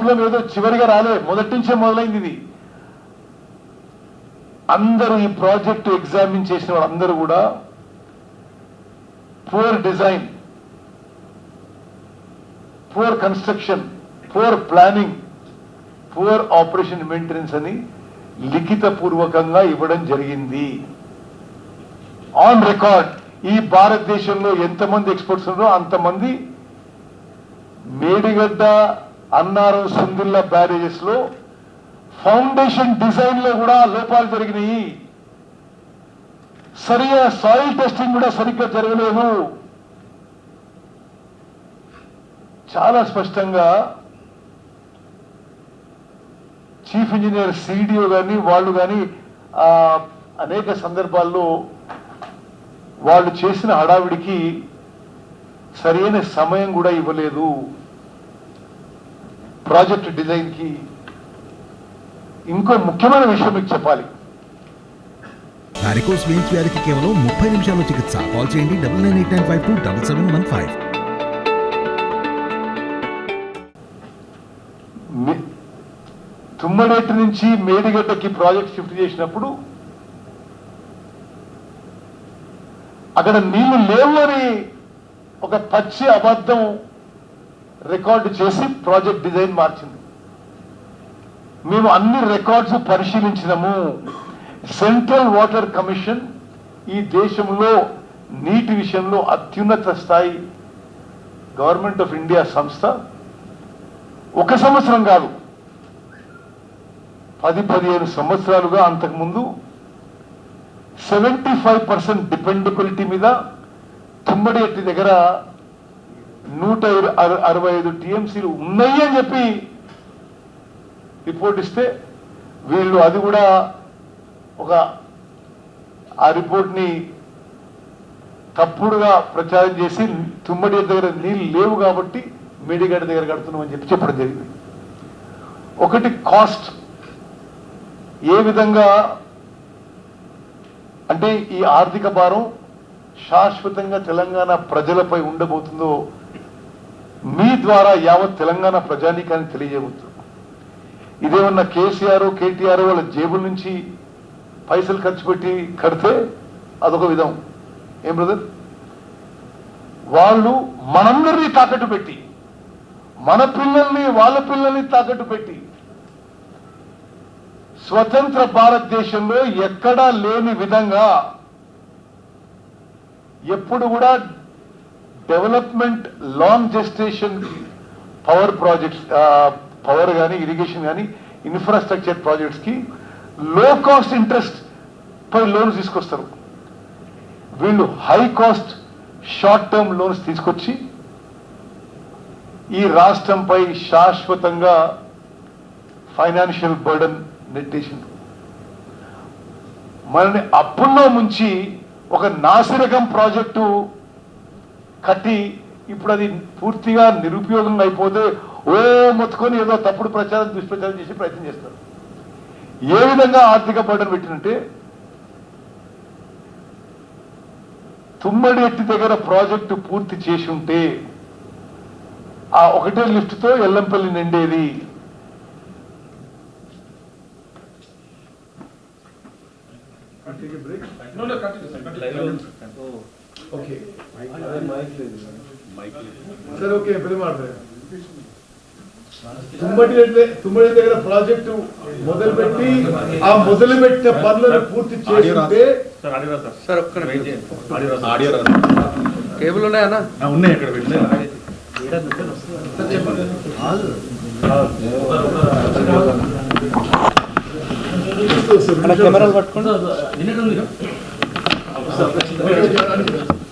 Problem ఏదో చివరిగా రాలే మొదటి నుంచే మొదలైంది ఇది. అందరూ ఈ ప్రాజెక్టు ఎగ్జామిన్ చేసిన వాళ్ళందరూ కూడా poor design poor construction poor planning poor operation maintenance అని లిఖిత పూర్వకంగా ఇవ్వడం జరిగింది. ఆన్ రికార్డ్ ఈ భారతదేశంలో ఎంతమంది ఎక్స్పర్ట్స్ ఉన్నారో అంతమంది మేడిగడ్డ అన్నారం సుందుల్లా బ్యారేజెస్లో ఫౌండేషన్ డిజైన్లో కూడా లోపాలు జరిగినాయి. సరిగా సాయిల్ టెస్టింగ్ కూడా సరిగ్గా జరగలేదు. చాలా స్పష్టంగా చీఫ్ ఇంజనీర్ సిడిఓ కానీ వాళ్ళు కానీ అనేక సందర్భాల్లో వాళ్ళు చేసిన హడావిడికి సరైన సమయం కూడా ఇవ్వలేదు. ప్రాజెక్ట్ డిజైన్కి ఇంకో ముఖ్యమైన విషయం మీకు చెప్పాలి. వారికోస్ వెయిన్స్ వ్యాధికి కేవలం ముప్పై నిమిషాల్లో చికిత్స. కాల్ చేయండి double nine eight nine five two double seven one five. Tummidihatti నుంచి మేడిగడ్డకి ప్రాజెక్ట్ షిఫ్ట్ చేసినప్పుడు అక్కడ నీళ్ళు లేవు అని ఒక పచ్చి అబద్ధం రికార్డు చేసి ప్రాజెక్ట్ డిజైన్ మార్చింది. మేము అన్ని రికార్డ్స్ పరిశీలించినము. సెంట్రల్ వాటర్ కమిషన్ ఈ దేశంలో నీటి విషయంలో అత్యున్నత స్థాయి గవర్నమెంట్ ఆఫ్ ఇండియా సంస్థ. ఒక సంవత్సరం కాదు పది పదిహేను సంవత్సరాలుగా అంతకుముందు సెవెంటీ ఫైవ్ పర్సెంట్ డిపెండబిలిటీ మీద తుమ్మడి ఎట్టి దగ్గర నూట అర- అరవై ఐదు టీఎంసీలు ఉన్నాయి అని చెప్పి రిపోర్ట్ ఇస్తే వీళ్ళు అది కూడా ఒక ఆ రిపోర్ట్ని తప్పుడుగా ప్రచారం చేసి తుమ్మడి దగ్గర నీళ్ళు లేవు కాబట్టి మేడిగడ్డ దగ్గర కడుతున్నామని చెప్పి చెప్పడం జరిగింది. ఒకటి కాస్ట్. ఏ విధంగా అంటే ఈ ఆర్థిక భారం శాశ్వతంగా తెలంగాణ ప్రజలపై ఉండబోతుందో మీ ద్వారా యావత్ తెలంగాణ ప్రజానీకాన్ని తెలియజేయవచ్చు ఇదేమన్నా కేసీఆర్ కేటీఆర్ వాళ్ళ జేబుల నుంచి పైసలు ఖర్చు పెట్టి కడితే అదొక విధం. ఏం బ్రదర్ వాళ్ళు మనందరినీ తాకట్టు పెట్టి మన పిల్లల్ని వాళ్ళ పిల్లల్ని తాకట్టు పెట్టి స్వతంత్ర భారతదేశంలో ఎక్కడా లేని విధంగా ఎప్పుడు కూడా development long gestation power projects power కానీ ఇరిగేషన్ కానీ ఇన్ఫ్రాస్ట్రక్చర్ ప్రాజెక్ట్స్కి లో కాస్ట్ ఇంట్రెస్ట్ పై లోన్స్ తీసుకొస్తారు. వీళ్ళు high cost short term loans తీసుకొచ్చి ఈ రాష్ట్రంపై శాశ్వతంగా ఫైనాన్షియల్ బర్డన్ నెట్టేసింది మనని అప్పుల్లో ముంచి ఒక నాసిరకం ప్రాజెక్టు కట్టి ఇప్పుడు అది పూర్తిగా నిరుపయోగంగా అయిపోతే ఓ మొత్తుకొని ఏదో తప్పుడు ప్రచారం దుష్ప్రచారం చేసి ప్రయత్నం చేస్తారు. ఏ విధంగా ఆర్థిక బర్డన్ పెట్టినంటే తుమ్మడి ఎట్టి దగ్గర ప్రాజెక్టు పూర్తి చేసి ఉంటే ఆ ఒకటే లిఫ్ట్తో ఎల్లంపల్లి నిండేది. ఓకే సరే ఓకే పెళ్ళి మాట్లాడు తుమ్మడి దగ్గర- తుమ్మడి దగ్గర ప్రాజెక్టు మొదలుపెట్టి ఆ మొదలు పెట్టిన పనులను పూర్తి చేస్తుంటే సార్ ఒక్క కేబుల్ ఉన్నాయన్నా ఉన్నాయి అక్కడ పెట్టలే కెమెరాలు పట్టుకోండి. ました。